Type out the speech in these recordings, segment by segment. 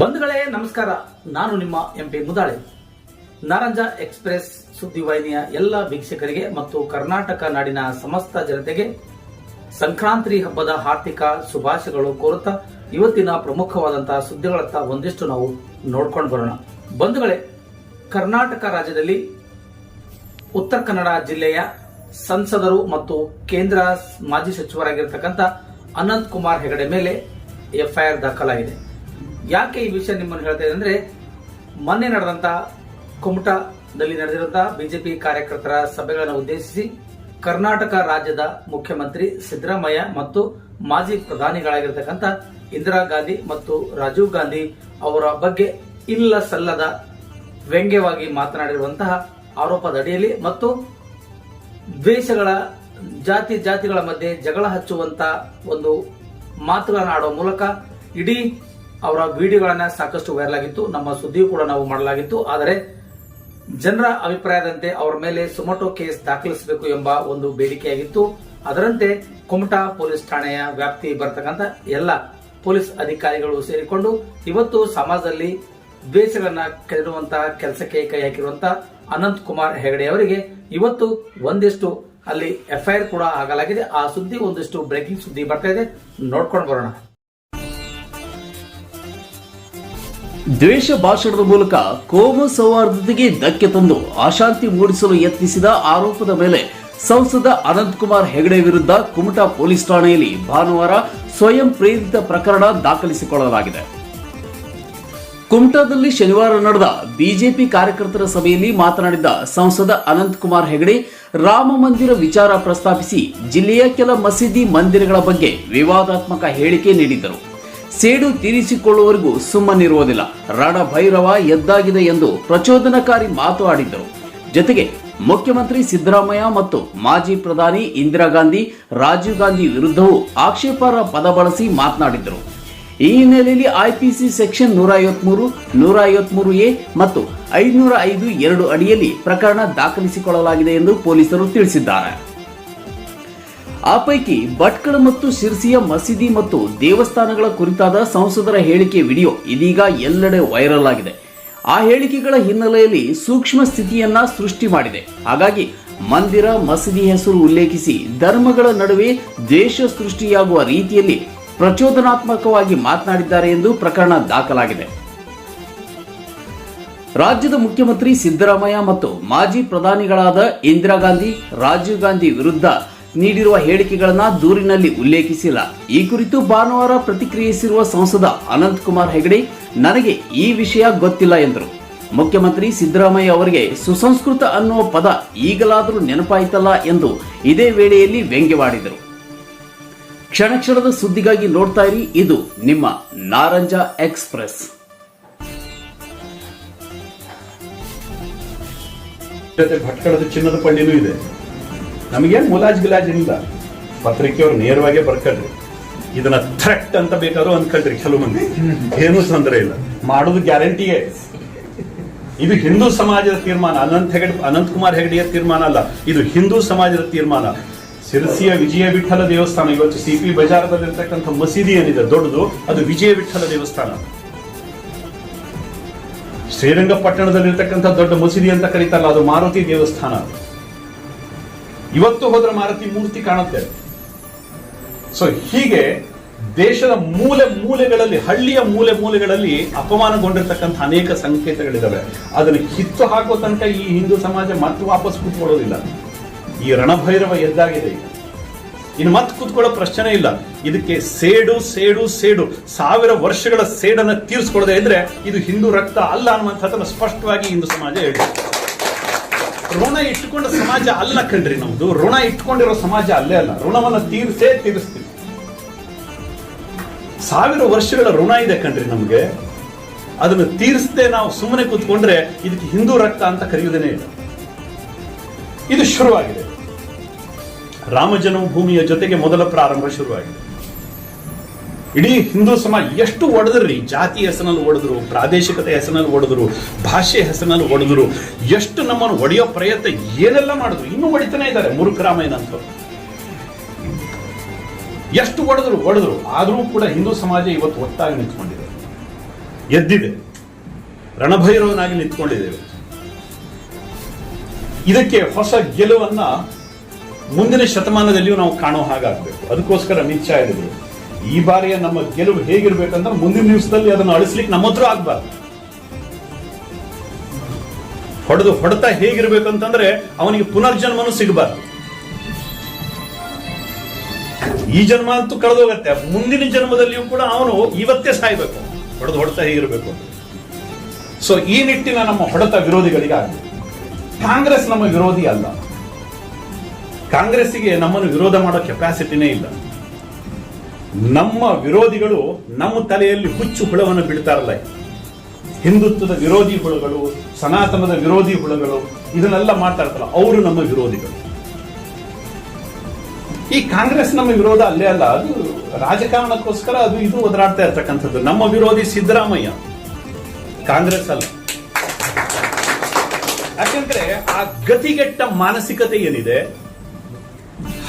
ಬಂಧುಗಳೇ, ನಮಸ್ಕಾರ. ನಾನು ನಿಮ್ಮ ಎಂ ಪಿ ಮುದಾಳೆ. ನಾರಂಜ ಎಕ್ಸ್ಪ್ರೆಸ್ ಸುದ್ದಿವಾಹಿನಿಯ ಎಲ್ಲ ವೀಕ್ಷಕರಿಗೆ ಮತ್ತು ಕರ್ನಾಟಕ ನಾಡಿನ ಸಮಸ್ತ ಜನತೆಗೆ ಸಂಕ್ರಾಂತಿ ಹಬ್ಬದ ಹಾರ್ದಿಕ ಶುಭಾಶಯಗಳು ಕೋರುತ್ತಾ ಇವತ್ತಿನ ಪ್ರಮುಖವಾದಂತಹ ಸುದ್ದಿಗಳತ್ತ ಒಂದಿಷ್ಟು ನಾವು ನೋಡ್ಕೊಂಡು ಬರೋಣ. ಬಂಧುಗಳೇ, ಕರ್ನಾಟಕ ರಾಜ್ಯದಲ್ಲಿ ಉತ್ತರ ಕನ್ನಡ ಜಿಲ್ಲೆಯ ಸಂಸದರು ಮತ್ತು ಕೇಂದ್ರ ಮಾಜಿ ಸಚಿವರಾಗಿರ್ತಕ್ಕಂಥ ಅನಂತ್ ಕುಮಾರ್ ಹೆಗಡೆ ಮೇಲೆ ಎಫ್ಐಆರ್ ದಾಖಲಾಗಿದೆ. ಯಾಕೆ ಈ ವಿಷಯ ನಿಮ್ಮನ್ನು ಹೇಳ್ತಾ ಇದೆ ಅಂದ್ರೆ, ಮೊನ್ನೆ ನಡೆದಂತ ಕುಮಟಾದಲ್ಲಿ ನಡೆದಿರುವಂತಹ ಬಿಜೆಪಿ ಕಾರ್ಯಕರ್ತರ ಸಭೆಗಳನ್ನು ಉದ್ದೇಶಿಸಿ ಕರ್ನಾಟಕ ರಾಜ್ಯದ ಮುಖ್ಯಮಂತ್ರಿ ಸಿದ್ದರಾಮಯ್ಯ ಮತ್ತು ಮಾಜಿ ಪ್ರಧಾನಿಗಳಾಗಿರ್ತಕ್ಕಂಥ ಇಂದಿರಾ ಗಾಂಧಿ ಮತ್ತು ರಾಜೀವ್ ಗಾಂಧಿ ಅವರ ಬಗ್ಗೆ ಇಲ್ಲ ಸಲ್ಲದ ವ್ಯಂಗ್ಯವಾಗಿ ಮಾತನಾಡಿರುವಂತಹ ಆರೋಪದ ಅಡಿಯಲ್ಲಿ ಮತ್ತು ದ್ವೇಷಗಳ ಜಾತಿ ಜಾತಿಗಳ ಮಧ್ಯೆ ಜಗಳ ಹಚ್ಚುವಂತ ಒಂದು ಮಾತುಗಳನ್ನು ಆಡುವ ಮೂಲಕ ಇಡೀ ಅವರ ವಿಡಿಯೋಗಳನ್ನ ಸಾಕಷ್ಟು ವೈರಲ್ ಆಗಿತ್ತು. ನಮ್ಮ ಸುದ್ದಿಯೂ ಕೂಡ ನಾವು ಮಾಡಲಾಗಿತ್ತು. ಆದರೆ ಜನರ ಅಭಿಪ್ರಾಯದಂತೆ ಅವರ ಮೇಲೆ ಸುಮಟೋ ಕೇಸ್ ದಾಖಲಿಸಬೇಕು ಎಂಬ ಒಂದು ಬೇಡಿಕೆಯಾಗಿತ್ತು. ಅದರಂತೆ ಕುಮಟಾ ಪೊಲೀಸ್ ಠಾಣೆಯ ವ್ಯಾಪ್ತಿ ಬರ್ತಕ್ಕಂಥ ಎಲ್ಲ ಪೊಲೀಸ್ ಅಧಿಕಾರಿಗಳು ಸೇರಿಕೊಂಡು ಇವತ್ತು ಸಮಾಜದಲ್ಲಿ ದ್ವೇಷಗಳನ್ನ ಕೆರಡುವಂತಹ ಕೆಲಸಕ್ಕೆ ಕೈ ಹಾಕಿರುವಂತಹ ಅನಂತ್ ಕುಮಾರ್ ಹೆಗಡೆ ಅವರಿಗೆ ಇವತ್ತು ಒಂದಿಷ್ಟು ಅಲ್ಲಿ ಎಫ್ಐಆರ್ ಕೂಡ ಆಗಲಾಗಿದೆ. ಆ ಸುದ್ದಿ ಒಂದಿಷ್ಟು ಬ್ರೇಕಿಂಗ್ ಸುದ್ದಿ ಬರ್ತಾ ಇದೆ. ನೋಡ್ಕೊಂಡು ಬರೋಣ. ದ್ವೇಷ ಭಾಷಣದ ಮೂಲಕ ಕೋಮು ಸೌಹಾರ್ದತೆಗೆ ಧಕ್ಕೆ ತಂದು ಅಶಾಂತಿ ಮೂಡಿಸಲು ಯತ್ನಿಸಿದ ಆರೋಪದ ಮೇಲೆ ಸಂಸದ ಅನಂತಕುಮಾರ್ ಹೆಗಡೆ ವಿರುದ್ಧ ಕುಮಟಾ ಪೊಲೀಸ್ ಠಾಣೆಯಲ್ಲಿ ಭಾನುವಾರ ಸ್ವಯಂ ಪ್ರೇರಿತ ಪ್ರಕರಣ ದಾಖಲಿಸಿಕೊಳ್ಳಲಾಗಿದೆ. ಕುಮಟಾದಲ್ಲಿ ಶನಿವಾರ ನಡೆದ ಬಿಜೆಪಿ ಕಾರ್ಯಕರ್ತರ ಸಭೆಯಲ್ಲಿ ಮಾತನಾಡಿದ ಸಂಸದ ಅನಂತಕುಮಾರ್ ಹೆಗಡೆ, ರಾಮ ಮಂದಿರ ವಿಚಾರ ಪ್ರಸ್ತಾಪಿಸಿ ಜಿಲ್ಲೆಯ ಕೆಲ ಮಸೀದಿ ಮಂದಿರಗಳ ಬಗ್ಗೆ ವಿವಾದಾತ್ಮಕ ಹೇಳಿಕೆ ನೀಡಿದ್ದರು. ಸೇಡು ತೀರಿಸಿಕೊಳ್ಳುವವರೆಗೂ ಸುಮ್ಮನಿರುವುದಿಲ್ಲ. ರಣಭೈರವ ಎದ್ದಾಗಿದೆ ಎಂದು ಪ್ರಚೋದನಕಾರಿ ಮಾತು ಆಡಿದ್ದರು. ಜೊತೆಗೆ ಮುಖ್ಯಮಂತ್ರಿ ಸಿದ್ದರಾಮಯ್ಯ ಮತ್ತು ಮಾಜಿ ಪ್ರಧಾನಿ ಇಂದಿರಾ ಗಾಂಧಿ, ರಾಜೀವ್ ಗಾಂಧಿ ವಿರುದ್ಧವೂ ಆಕ್ಷೇಪಾರ್ಹ ಪದ ಬಳಸಿ ಮಾತನಾಡಿದ್ದರು. ಈ ಹಿನ್ನೆಲೆಯಲ್ಲಿ ಐಪಿಸಿ ಸೆಕ್ಷನ್ ನೂರ ಐವತ್ಮೂರು ನೂರ ಐವತ್ಮೂರು ಎ ಮತ್ತು ಐದುನೂರ ಐದು ಎರಡು ಅಡಿಯಲ್ಲಿ ಪ್ರಕರಣ ದಾಖಲಿಸಿಕೊಳ್ಳಲಾಗಿದೆ ಎಂದು ಪೊಲೀಸರು ತಿಳಿಸಿದ್ದಾರೆ. ಆ ಪೈಕಿ ಭಟ್ಕಳ ಮತ್ತು ಶಿರ್ಸಿಯ ಮಸೀದಿ ಮತ್ತು ದೇವಸ್ಥಾನಗಳ ಕುರಿತಾದ ಸಂಸದರ ಹೇಳಿಕೆ ವಿಡಿಯೋ ಇದೀಗ ಎಲ್ಲೆಡೆ ವೈರಲ್ ಆಗಿದೆ. ಆ ಹೇಳಿಕೆಗಳ ಹಿನ್ನೆಲೆಯಲ್ಲಿ ಸೂಕ್ಷ್ಮ ಸ್ಥಿತಿಯನ್ನ ಸೃಷ್ಟಿ ಮಾಡಿದೆ. ಹಾಗಾಗಿ ಮಂದಿರ, ಮಸೀದಿ ಹೆಸರು ಉಲ್ಲೇಖಿಸಿ ಧರ್ಮಗಳ ನಡುವೆ ದ್ವೇಷ ಸೃಷ್ಟಿಯಾಗುವ ರೀತಿಯಲ್ಲಿ ಪ್ರಚೋದನಾತ್ಮಕವಾಗಿ ಮಾತನಾಡಿದ್ದಾರೆ ಎಂದು ಪ್ರಕರಣ ದಾಖಲಾಗಿದೆ. ರಾಜ್ಯದ ಮುಖ್ಯಮಂತ್ರಿ ಸಿದ್ದರಾಮಯ್ಯ ಮತ್ತು ಮಾಜಿ ಪ್ರಧಾನಿಗಳಾದ ಇಂದಿರಾ ಗಾಂಧಿ, ರಾಜೀವ್ ಗಾಂಧಿ ವಿರುದ್ಧ ನೀಡಿರುವ ಹೇಳಿಕೆಗಳನ್ನ ದೂರಿನಲ್ಲಿ ಉಲ್ಲೇಖಿಸಿಲ್ಲ. ಈ ಕುರಿತು ಭಾನುವಾರ ಪ್ರತಿಕ್ರಿಯಿಸಿರುವ ಸಂಸದ ಅನಂತ್ ಕುಮಾರ್ ಹೆಗಡೆ, ನನಗೆ ಈ ವಿಷಯ ಗೊತ್ತಿಲ್ಲ ಎಂದರು. ಮುಖ್ಯಮಂತ್ರಿ ಸಿದ್ದರಾಮಯ್ಯ ಅವರಿಗೆ ಸುಸಂಸ್ಕೃತ ಅನ್ನುವ ಪದ ಈಗಲಾದರೂ ನೆನಪಾಯಿತಲ್ಲ ಎಂದು ಇದೇ ವೇಳೆಯಲ್ಲಿ ವ್ಯಂಗ್ಯವಾಡಿದರು. ಕ್ಷಣ ಕ್ಷಣದ ಸುದ್ದಿಗಾಗಿ ನೋಡ್ತಾ ಇರಿ, ಇದು ನಿಮ್ಮ ನಾರಂಜ ಎಕ್ಸ್ಪ್ರೆಸ್. ಜೊತೆ ಭಟ್ಕಳದ ಚಿನ್ನದ ಪಳ್ಳಿನೂ ಇದೆ. ನಮಗೇನು ಮುಲಾಜ್ ಗಿಲಾಜ್ ಇಲ್ಲ. ಪತ್ರಿಕೆಯವ್ರು ನೇರವಾಗಿ ಬರ್ಕಳ್ರಿ. ಇದನ್ನ ಥ್ರೆಟ್ ಅಂತ ಬೇಕಾದ್ರೂ ಅನ್ಕೊಳ್ರಿ ಕೆಲವು ಮಂದಿ ಏನೂ ತೊಂದರೆ ಇಲ್ಲ. ಮಾಡೋದು ಗ್ಯಾರಂಟಿಯೇ. ಇದು ಹಿಂದೂ ಸಮಾಜದ ತೀರ್ಮಾನ. ಅನಂತ್ ಹೆಗಡೆ, ಅನಂತ್ ಕುಮಾರ್ ಹೆಗಡೆಯ ತೀರ್ಮಾನ ಅಲ್ಲ. ಇದು ಹಿಂದೂ ಸಮಾಜದ ತೀರ್ಮಾನ. ಸಿರಸಿಯ ವಿಜಯ ವಿಠಲ ದೇವಸ್ಥಾನ. ಇವತ್ತು ಸಿ ಪಿ ಬಜಾರದಲ್ಲಿರ್ತಕ್ಕಂಥ ಮಸೀದಿ ಏನಿದೆ, ದೊಡ್ಡದು, ಅದು ವಿಜಯ ವಿಠಲ ದೇವಸ್ಥಾನ. ಶ್ರೀರಂಗಪಟ್ಟಣದಲ್ಲಿರ್ತಕ್ಕಂಥ ದೊಡ್ಡ ಮಸೀದಿ ಅಂತ ಕರೀತಾರಲ್ಲ, ಅದು ಮಾರುತಿ ದೇವಸ್ಥಾನ. ಇವತ್ತು ಹೋದ್ರೆ ಮಾರುತಿ ಮೂರ್ತಿ ಕಾಣುತ್ತೆ. ಸೊ ಹೀಗೆ ದೇಶದ ಮೂಲೆ ಮೂಲೆಗಳಲ್ಲಿ, ಹಳ್ಳಿಯ ಮೂಲೆ ಮೂಲೆಗಳಲ್ಲಿ ಅಪಮಾನಗೊಂಡಿರ್ತಕ್ಕಂಥ ಅನೇಕ ಸಂಕೇತಗಳಿದ್ದಾವೆ ಅದನ್ನು ಕಿತ್ತು ಹಾಕೋ ತನಕ ಈ ಹಿಂದೂ ಸಮಾಜ ಮತ್ತೆ ವಾಪಸ್ ಕೂತ್ಕೊಳ್ಳೋದಿಲ್ಲ ಈ ರಣಭೈರವ ಎದ್ದಾಗಿದೆ. ಇನ್ನು ಮತ್ತೆ ಕೂತ್ಕೊಳ್ಳೋ ಪ್ರಶ್ನೆ ಇಲ್ಲ. ಇದಕ್ಕೆ ಸೇಡು ಸೇಡು ಸೇಡು, ಸಾವಿರ ವರ್ಷಗಳ ಸೇಡನ್ನು ತೀರಿಸ್ಕೊಳ್ಳದೆ ಇದ್ರೆ ಇದು ಹಿಂದೂ ರಕ್ತ ಅಲ್ಲ ಅನ್ನುವಂಥದ್ದನ್ನು ಸ್ಪಷ್ಟವಾಗಿ ಹಿಂದೂ ಸಮಾಜ ಹೇಳಿದೆ ಋಣ ಇಟ್ಟುಕೊಂಡ ಸಮಾಜ ಅಲ್ಲ ಕಣ್ರಿ ನಮ್ದು. ಋಣ ಇಟ್ಕೊಂಡಿರೋ ಸಮಾಜ ಅಲ್ಲೇ ಅಲ್ಲ. ಋಣವನ್ನ ತೀರಿಸೇ ತೀರಿಸ್ತೀವಿ. ಸಾವಿರ ವರ್ಷಗಳ ಋಣ ಇದೆ ಕಣ್ರಿ ನಮ್ಗೆ. ಅದನ್ನು ತೀರಿಸದೆ ನಾವು ಸುಮ್ಮನೆ ಕೂತ್ಕೊಂಡ್ರೆ ಇದಕ್ಕೆ ಹಿಂದೂ ರಕ್ತ ಅಂತ ಕರೆಯುವುದೇ ಇಲ್ಲ. ಇದು ಶುರುವಾಗಿದೆ. ರಾಮ ಜನ್ಮಭೂಮಿಯ ಜೊತೆಗೆ ಮೊದಲ ಪ್ರಾರಂಭ ಶುರುವಾಗಿದೆ. ಇಡೀ ಹಿಂದೂ ಸಮಾಜ ಎಷ್ಟು ಒಡೆದ್ರಿ? ಜಾತಿ ಹೆಸರಿನಲ್ಲಿ ಒಡೆದ್ರು, ಪ್ರಾದೇಶಿಕತೆ ಹೆಸರಿನಲ್ಲಿ ಒಡೆದ್ರು, ಭಾಷೆ ಹೆಸರಿನಲ್ಲಿ ಒಡೆದ್ರು, ಎಷ್ಟು ನಮ್ಮನ್ನು ಒಡೆಯೋ ಪ್ರಯತ್ನ ಏನೆಲ್ಲ ಮಾಡಿದ್ರು? ಇನ್ನೂ ಹೊಡಿತಾನೆ ಇದ್ದಾರೆ ಮುರುಖರಾಮಯ್ಯನಂತ ಎಷ್ಟು ಒಡೆದ್ರು? ಒಡೆದ್ರು. ಆದರೂ ಕೂಡ ಹಿಂದೂ ಸಮಾಜ ಇವತ್ತು ಒತ್ತಾಗಿ ನಿಂತ್ಕೊಂಡಿದೆ. ಎದ್ದಿದೆ. ರಣಭೈರವನಾಗಿ ನಿಂತ್ಕೊಂಡಿದ್ದೇವೆ ಇದಕ್ಕೆ ಹೊಸ ಗೆಲುವನ್ನ ಮುಂದಿನ ಶತಮಾನದಲ್ಲಿಯೂ ನಾವು ಕಾಣೋ ಹಾಗಾಗಬೇಕು. ಅದಕ್ಕೋಸ್ಕರ ಅಮಿತ್ ಶಾ ಈ ಬಾರಿಯ ನಮ್ಮ ಗೆಲುವು ಹೇಗಿರ್ಬೇಕಂದ್ರೆ ಮುಂದಿನ ದಿವಸದಲ್ಲಿ ಅದನ್ನು ಅಳಿಸ್ಲಿಕ್ಕೆ ನಮ್ಮ ಹತ್ರ ಆಗ್ಬಾರ್ದು. ಹೊಡೆದು ಹೊಡೆತ ಹೇಗಿರ್ಬೇಕಂತಂದ್ರೆ ಅವನಿಗೆ ಪುನರ್ಜನ್ಮನೂ ಸಿಗಬಾರ್ದು. ಈ ಜನ್ಮ ಅಂತೂ ಕಳೆದೋಗತ್ತೆ. ಮುಂದಿನ ಜನ್ಮದಲ್ಲಿಯೂ ಕೂಡ ಅವನು ಇವತ್ತೇ ಸಾಯ್ಬೇಕು. ಹೊಡೆದು ಹೊಡೆತ ಹೇಗಿರಬೇಕು ಸೊ ಈ ನಿಟ್ಟಿನ ನಮ್ಮ ಹೊಡೆತ ವಿರೋಧಿಗಳಿಗೆ ಆಗಬೇಕು ಕಾಂಗ್ರೆಸ್ ನಮ್ಮ ವಿರೋಧಿ ಅಲ್ಲ. ಕಾಂಗ್ರೆಸ್ಸಿಗೆ ನಮ್ಮನ್ನು ವಿರೋಧ ಮಾಡೋ ಕೆಪಾಸಿಟಿನೇ ಇಲ್ಲ. ನಮ್ಮ ವಿರೋಧಿಗಳು ನಮ್ಮ ತಲೆಯಲ್ಲಿ ಹುಚ್ಚು ಹುಳವನ್ನು ಬಿಡ್ತಾರಲ್ಲ ಹಿಂದುತ್ವದ ವಿರೋಧಿ ಹುಳುಗಳು, ಸನಾತನದ ವಿರೋಧಿ ಹುಳಗಳು, ಇದನ್ನೆಲ್ಲ ಮಾತಾಡ್ತಾರಲ್ಲ, ಅವರು ನಮ್ಮ ವಿರೋಧಿಗಳು. ಈ ಕಾಂಗ್ರೆಸ್ ನಮ್ಮ ವಿರೋಧ ಅಲ್ಲೇ ಅಲ್ಲ, ಅದು ರಾಜಕಾರಣಕ್ಕೋಸ್ಕರ ಅದು ಇದು ಒದರಾಡ್ತಾ ಇರ್ತಕ್ಕಂಥದ್ದು. ನಮ್ಮ ವಿರೋಧಿ ಸಿದ್ದರಾಮಯ್ಯ. ಕಾಂಗ್ರೆಸ್ ಅಲ್ಲ. ಯಾಕಂದ್ರೆ ಆ ಗತಿಗೆಟ್ಟ ಮಾನಸಿಕತೆ ಏನಿದೆ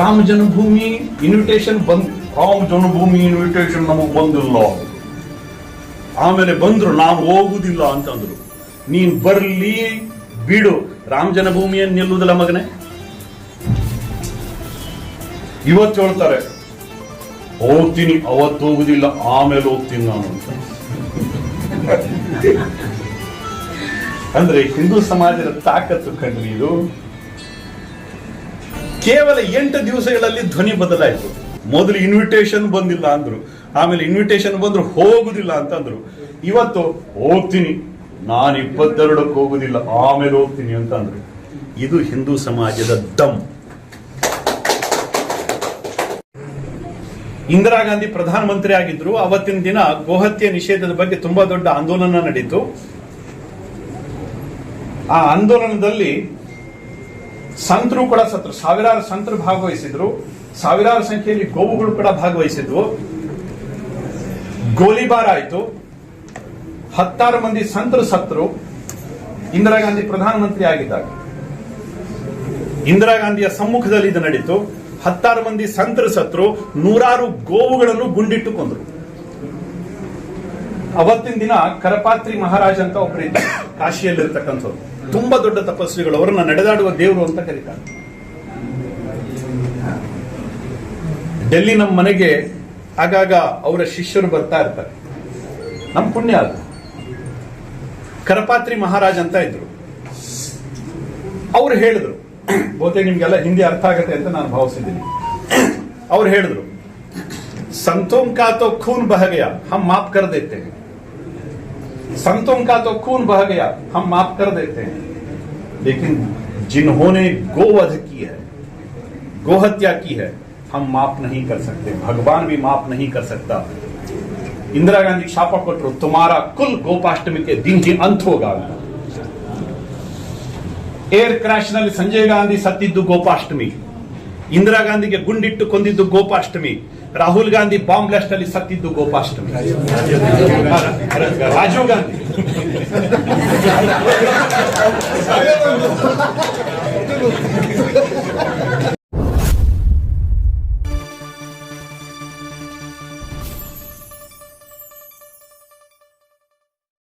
ರಾಮ ಜನ್ಮಭೂಮಿ ಇನ್ವಿಟೇಷನ್ ಬಂದ್ ರಾಮ ಜನ್ಮಭೂಮಿ ಇನ್ವಿಟೇಷನ್ ನಮಗೆ ಬಂದಿಲ್ಲ. ಆಮೇಲೆ ಬಂದ್ರು, ನಾವು ಹೋಗುದಿಲ್ಲ ಅಂತಂದ್ರು. ನೀನ್ ಬರ್ಲಿ, ಬಿಡು. ರಾಮ ಜನ್ಮಭೂಮಿಯನ್ನು ನಿಲ್ಲುವುದಿಲ್ಲ ಮಗನೇ. ಇವತ್ತು ಹೇಳ್ತಾರೆ, ಹೋಗ್ತೀನಿ, ಅವತ್ತು ಹೋಗುದಿಲ್ಲ, ಆಮೇಲೆ ಹೋಗ್ತೀನಿ ನಾನು ಅಂತ. ಅಂದ್ರೆ ಹಿಂದೂ ಸಮಾಜದ ತಾಕತ್ತು ಕಂಡ್ರಿ ಇದು. ಕೇವಲ ಎಂಟು ದಿವಸಗಳಲ್ಲಿ ಧ್ವನಿ ಬದಲಾಯಿತು. ಮೊದಲು ಇನ್ವಿಟೇಷನ್ ಬಂದಿಲ್ಲ ಅಂದ್ರು. ಆಮೇಲೆ ಇನ್ವಿಟೇಷನ್ ಬಂದ್ರು ಹೋಗುದಿಲ್ಲ ಅಂತಂದ್ರು ಇವತ್ತು ಹೋಗ್ತೀನಿ. ನಾನು ಇಪ್ಪತ್ತೆರಡಕ್ಕೆ ಹೋಗುದಿಲ್ಲ, ಆಮೇಲೆ ಹೋಗ್ತೀನಿ ಅಂತ ಅಂದ್ರು. ಇದು ಹಿಂದೂ ಸಮಾಜದ ದಮ್. ಇಂದಿರಾ ಗಾಂಧಿ ಪ್ರಧಾನಮಂತ್ರಿ ಆಗಿದ್ರು. ಅವತ್ತಿನ ದಿನ ಗೋಹತ್ಯೆ ನಿಷೇಧದ ಬಗ್ಗೆ ತುಂಬಾ ದೊಡ್ಡ ಆಂದೋಲನ ನಡೀತು. ಆ ಆಂದೋಲನದಲ್ಲಿ ಸಂತರು ಕೂಡ ಸತ್ರು. ಸಾವಿರಾರು ಸಂತರು ಭಾಗವಹಿಸಿದ್ರು. ಸಾವಿರಾರು ಸಂಖ್ಯೆಯಲ್ಲಿ ಗೋವುಗಳು ಕೂಡ ಭಾಗವಹಿಸಿದ್ವು. ಗೋಲಿಬಾರ್ ಆಯಿತು. ಹತ್ತಾರು ಮಂದಿ ಸಂತರು ಸತ್ರು. ಇಂದಿರಾ ಗಾಂಧಿ ಪ್ರಧಾನಮಂತ್ರಿ ಆಗಿದ್ದಾಗ. ಇಂದಿರಾ ಗಾಂಧಿಯ ಸಮ್ಮುಖದಲ್ಲಿ ಇದು ನಡೀತು. ಹತ್ತಾರು ಮಂದಿ ಸಂತರು ಸತ್ರು, ನೂರಾರು ಗೋವುಗಳನ್ನು ಗುಂಡಿಟ್ಟು ಕೊಂದರು ಅವತ್ತಿನ ದಿನ ಕರಪಾತ್ರಿ ಮಹಾರಾಜ ಅಂತ ಒಬ್ಬರು ಇದ್ದ, ಕಾಶಿಯಲ್ಲಿರ್ತಕ್ಕಂಥವ್ರು. ತುಂಬಾ ದೊಡ್ಡ ತಪಸ್ವಿಗಳು. ಅವರನ್ನ ನಡೆದಾಡುವ ದೇವರು ಅಂತ ಕರೀತಾರೆ. ಡೆಲ್ಲಿ ನಮ್ಮ ಮನೆಗೆ ಆಗಾಗ ಅವರ ಶಿಷ್ಯರು ಬರ್ತಾ ಇರ್ತಾರೆ. ನಮ್ ಪುಣ್ಯ ಅದು. ಕರಪಾತ್ರಿ ಮಹಾರಾಜ್ ಅಂತ ಇದ್ರು. ಅವ್ರು ಹೇಳಿದ್ರು. ಬಹುತೇಕ ನಿಮ್ಗೆಲ್ಲ ಹಿಂದಿ ಅರ್ಥ ಆಗತ್ತೆ ಅಂತ ನಾನು ಭಾವಿಸಿದ್ದೀನಿ. ಅವ್ರು ಹೇಳಿದ್ರು, ಸಂತೋಂ ಕಾತೋ ಖೂನ್ ಬಹಗಯ ಹಮ್ ಮಾಪ್ ಕರ್ ದೇತೆ ಸಂತೋಂ ಕಾತೋ ಖೂನ್ ಬಹಗಯ ಹಮ್ ಮಾಪ್ ಕರ್ದೇತೆ लेकिन जिन्होंने गोवध की है, गोहत्या की है, हम माफ़ नहीं कर सकते, भगवान भी माफ़ नहीं कर सकता। इंदिरा गांधी छापा पटो तुम्हारा कुल गोपाष्टमी के दिन ही अंत होगा। एयर क्रैश संजय गांधी ಗಾಂಧಿ गोपाष्टमी, इंदिरा गांधी के गुंडिट्टु ಕೊಂದಿದ್ದು गोपाष्टमी ರಾಹುಲ್ ಗಾಂಧಿ ಬಾಂಬ್ ಬ್ಲಾಸ್ಟ್ ಅಲ್ಲಿ ಸತ್ತಿದ್ದು ಗೋಪಾಷ್ಟಮಿ ರಾಜೀವ್ ಗಾಂಧಿ